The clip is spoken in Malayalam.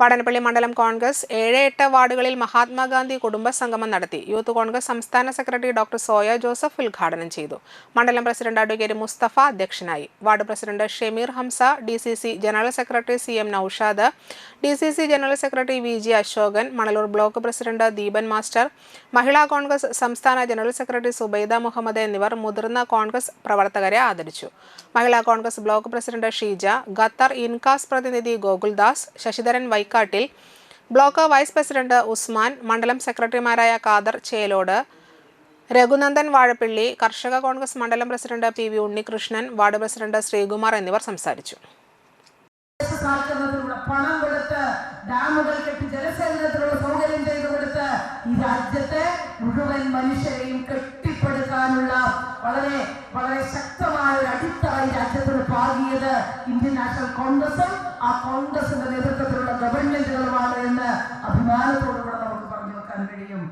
വാടനപ്പള്ളി മണ്ഡലം കോൺഗ്രസ് ഏഴ് എട്ട് വാർഡുകളിൽ മഹാത്മാഗാന്ധി കുടുംബ സംഗമം നടത്തി. യൂത്ത് കോൺഗ്രസ് സംസ്ഥാന സെക്രട്ടറി ഡോക്ടർ സോയ ജോസഫ് ഉദ്ഘാടനം ചെയ്തു. മണ്ഡലം പ്രസിഡന്റ് അഡ്വക്കേറ്റ് മുസ്തഫ അധ്യക്ഷനായി. Ward president Shemeer Hamza D general secretary C M Noushad D general secretary V G Ashokan Manalur block president Deepan master Mahila Congress സംസ്ഥാന ജനറൽ സെക്രട്ടറി സുബൈദ മുഹമ്മദ് എന്നിവർ മുതിർന്ന കോൺഗ്രസ് പ്രവർത്തകരെ ആദരിച്ചു. Mahila Congress block president Sheeja Qatar INCAS പ്രതിനിധി Gokuldas Sasidharan Vaikkattil block vice president Usman മണ്ഡലം സെക്രട്ടറിമാരായ കാദർ ചേലോട് രഘുനന്ദൻ വാഴപ്പിള്ളി കർഷക കോൺഗ്രസ് മണ്ഡലം president P V Unnikrishnan ward president Sreekumar എന്നിവർ സംസാരിച്ചു. പണം ഡാമുകൾ കെട്ടി മുഴുവൻ മനുഷ്യരെയും കെട്ടിപ്പടുക്കാനുള്ള വളരെ വളരെ ശക്തമായ ഒരു അടിത്തറ ഈ രാജ്യത്തിന് ഇന്ത്യൻ നാഷണൽ കോൺഗ്രസും ആ കോൺഗ്രസിന്റെ നേതൃത്വത്തിലുള്ള ഗവൺമെന്റുകളുമാണ് എന്ന് അഭിമാനത്തോടുകൂടെ നമുക്ക് പറഞ്ഞു വെക്കാൻ കഴിയും.